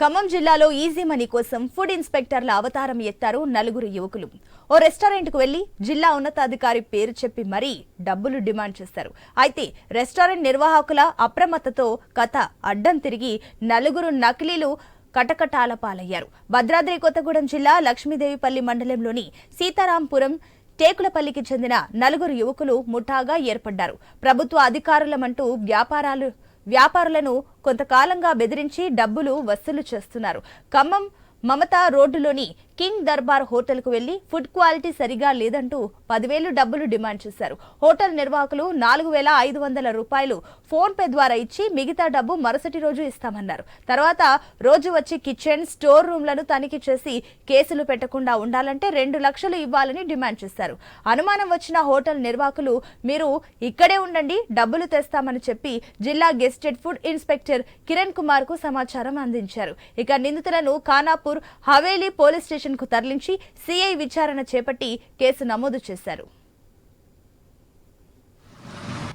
ఖమ్మం జిల్లాలో easy money కోసం food ఇన్స్పెక్టర్ల అవతారం ఎత్తారు నలుగురు యువకులు. ఓ రెస్టారెంట్కు వెళ్ళి జిల్లా ఉన్నతాధికారి పేరు చెప్పి మరీ డబ్బులు డిమాండ్ చేస్తారు. అయితే రెస్టారెంట్ నిర్వాహకుల అప్రమత్తతో కథ అడ్డం తిరిగి నలుగురు నకిలీలు కటకటాల పాలయ్యారు. భద్రాద్రి కొత్తగూడెం జిల్లా లక్ష్మీదేవిపల్లి మండలంలోని సీతారాంపురం టేకులపల్లికి చెందిన నలుగురు యువకులు ముఠాగా ఏర్పడ్డారు. ప్రభుత్వ అధికారులమంటూ వ్యాపారాలు వ్యాపారులను కొంతకాలంగా బెదిరించి డబ్బులు వసూలు చేస్తున్నారు. ఖమ్మం మమత రోడ్డులోని కింగ్ దర్బార్ హోటల్కు వెళ్ళి ఫుడ్ క్వాలిటీ సరిగా లేదంటూ పదివేలు డబ్బులు డిమాండ్ చేశారు. హోటల్ నిర్వాహకులు నాలుగు వేల ఐదు వందల రూపాయలు ఫోన్ పే ద్వారా ఇచ్చి మిగతా డబ్బు మరుసటి రోజు ఇస్తామన్నారు. తర్వాత రోజు వచ్చి కిచెన్ స్టోర్ రూమ్లను తనిఖీ చేసి కేసులు పెట్టకుండా ఉండాలంటే రెండు లక్షలు ఇవ్వాలని డిమాండ్ చేశారు. అనుమానం వచ్చిన హోటల్ నిర్వాహకులు మీరు ఇక్కడే ఉండండి డబ్బులు తెస్తామని చెప్పి జిల్లా గెస్టెడ్ ఫుడ్ ఇన్స్పెక్టర్ కిరణ్ కుమార్కు సమాచారం అందించారు. ఇక నిందితులను ఖానాపూర్ హవేలీ పోలీస్ స్టేషన్ కు తరలించి సిఐ విచారణ చేపట్టి కేసు నమోదు చేశారు.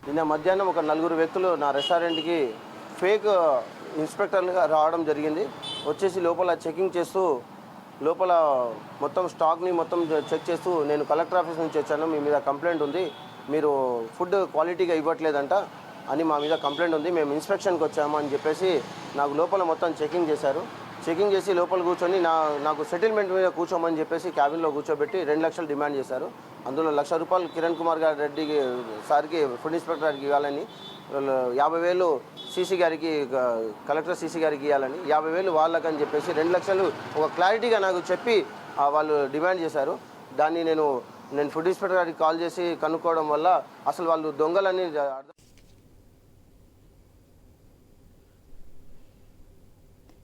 నిన్న మధ్యాహ్నం ఒక నలుగురు వ్యక్తులు నా రెస్టారెంట్కి ఫేక్ ఇన్స్పెక్టర్లుగా రావడం జరిగింది. వచ్చేసి లోపల చెకింగ్ చేస్తూ లోపల మొత్తం స్టాక్ని మొత్తం చెక్ చేస్తూ నేను కలెక్టర్ ఆఫీస్ నుంచి వచ్చాను. మీ మీద కంప్లైంట్ ఉంది. మీరు ఫుడ్ క్వాలిటీగా ఇవ్వట్లేదంట అని మా మీద కంప్లైంట్ ఉంది. మేము ఇన్స్పెక్షన్కి వచ్చాము అని చెప్పేసి నాకు లోపల మొత్తం చెకింగ్ చేశారు. చెకింగ్ చేసి లోపల కూర్చొని నా నాకు సెటిల్మెంట్ మీద కూర్చోమని చెప్పేసి క్యాబిన్లో కూర్చోబెట్టి రెండు లక్షలు డిమాండ్ చేశారు. అందులో లక్ష రూపాయలు కిరణ్ కుమార్ గారి రెడ్డికి సార్కి ఫుడ్ ఇన్స్పెక్టర్ గారికి ఇవ్వాలని యాభై వేలు సీసీ గారికి కలెక్టర్ సీసీ గారికి ఇవ్వాలని యాభై వేలు వాళ్ళకని చెప్పేసి రెండు లక్షలు ఒక క్లారిటీగా నాకు చెప్పి వాళ్ళు డిమాండ్ చేశారు. దాన్ని నేను నేను ఫుడ్ ఇన్స్పెక్టర్ గారికి కాల్ చేసి కనుక్కోవడం వల్ల అసలు వాళ్ళు దొంగలని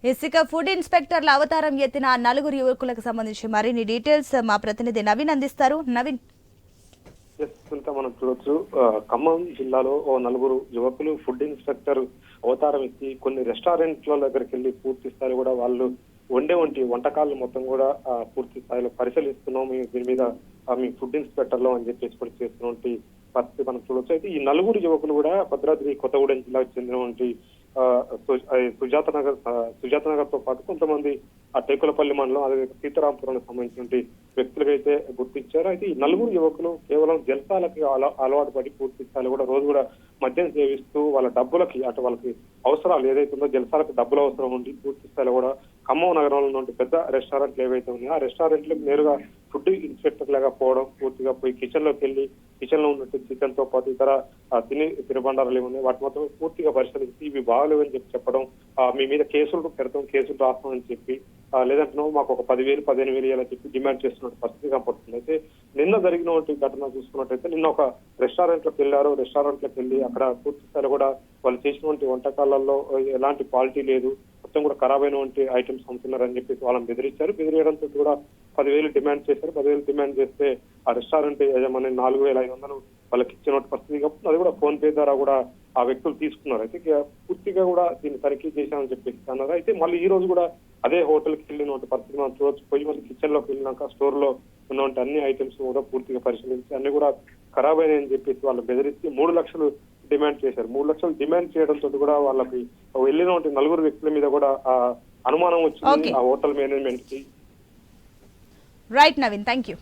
ఇసుక ఫుడ్ ఇన్స్పెక్టర్ల అవతారం ఎత్తిన నలుగురు యువకులకు సంబంధించి మరిన్ని డీటెయిల్స్ మా ప్రతినిధి నవీన్ అందిస్తారు. నవీన్. మనం చూడొచ్చు. ఖమ్మం జిల్లాలో ఓ నలుగురు యువకులు ఫుడ్ ఇన్స్పెక్టర్ అవతారం ఎత్తి కొన్ని రెస్టారెంట్ల దగ్గరికి వెళ్ళి పూర్తి స్థాయిలో కూడా వాళ్ళు వండే వంటి వంటకాలను మొత్తం కూడా పూర్తి స్థాయిలో పరిశీలిస్తున్నాం. మేము దీని మీద మీ ఫుడ్ ఇన్స్పెక్టర్లో అని చెప్పేసి కూడా చేస్తున్నటువంటి పరిస్థితి మనం చూడొచ్చు. అయితే ఈ నలుగురు యువకులు కూడా భద్రాద్రి కొత్తగూడెం జిల్లాకు చెందినటువంటి సుజాత నగర్ సుజాత నగర్తో పాటు కొంతమంది ఆ టేకులపల్లి మండలం అదే సీతారాంపురానికి సంబంధించిన వ్యక్తులుగా అయితే గుర్తించారు. అయితే ఈ నలుగురు యువకులు కేవలం జలసాలకి అల- అలవాటు పడి పూర్తి స్థాయిలో కూడా రోజు కూడా మద్యం సేవిస్తూ వాళ్ళ డబ్బులకి అటు వాళ్ళకి అవసరాలు ఏదైతే ఉందో జలసాలకు డబ్బులు అవసరం ఉండి పూర్తి స్థాయిలో కూడా ఖమ్మం నగరంలో ఉన్నటువంటి పెద్ద రెస్టారెంట్లు ఏవైతే ఉన్నాయో ఆ రెస్టారెంట్లకు నేరుగా ఫుడ్ ఇన్స్పెక్టర్ లాగా పోవడం పూర్తిగా పోయి కిచెన్లోకి వెళ్ళి కిచెన్లో ఉన్నట్టు చికెన్తో పాటు ఇతర తిని తినుబండారాలు ఏమి ఉన్నాయి వాటి మొత్తం పూర్తిగా పరిశీలించి ఇవి బాగలేవని చెప్పి చెప్పడం ఆ, మీ మీద కేసులు పెడతాం కేసులు రాస్తామని చెప్పి లేదంటే మాకు ఒక పదివేలు పదిహేను వేలు ఇవ్వాలని చెప్పి డిమాండ్ చేస్తున్న పరిస్థితి కనపడుతుంది. అయితే నిన్న జరిగినటువంటి ఘటన చూసుకున్నట్టయితే నిన్న ఒక రెస్టారెంట్లోకి వెళ్ళారు రెస్టారెంట్లోకి వెళ్ళి అక్కడ పూర్తి స్థాయిలో కూడా వాళ్ళు చేసినటువంటి వంటకాలలో ఎలాంటి క్వాలిటీ లేదు మొత్తం కూడా ఖరాబ్ అయినటువంటి ఐటమ్స్ అమ్ముతున్నారని చెప్పేసి వాళ్ళని బెదిరించారు బెదిరియడంతో కూడా పదివేలు డిమాండ్ చేశారు. పదివేలు డిమాండ్ చేస్తే ఆ రెస్టారెంట్ యజమాని నాలుగు వేల ఐదు వందలు వాళ్ళకి ఇచ్చిన పరిస్థితి. కాబట్టి అది కూడా ఫోన్ పే ద్వారా కూడా ఆ వ్యక్తులు తీసుకున్నారు. అయితే ఇక పూర్తిగా కూడా దీన్ని తనిఖీ చేశామని చెప్పేసి అన్నారు. అయితే మళ్ళీ ఈ రోజు కూడా అదే హోటల్కి వెళ్ళినటువంటి పరిస్థితి మనం చూడొచ్చు. పోయి మళ్ళీ కిచెన్లోకి వెళ్ళినాక స్టోర్లో ఉన్నటువంటి అన్ని ఐటమ్స్ కూడా పూర్తిగా పరిశీలించి అన్ని కూడా ఖరాబ్ అయినాయని చెప్పేసి వాళ్ళు బెదిరించి మూడు లక్షలు డిమాండ్ చేశారు. మూడు లక్షలు డిమాండ్ చేయడంతో కూడా వాళ్ళకి వెళ్ళినటువంటి నలుగురు వ్యక్తుల మీద కూడా ఆ అనుమానం వచ్చింది. ఆ హోటల్ మేనేజ్మెంట్కి రైట్ నవీన్ థ్యాంక్ యూ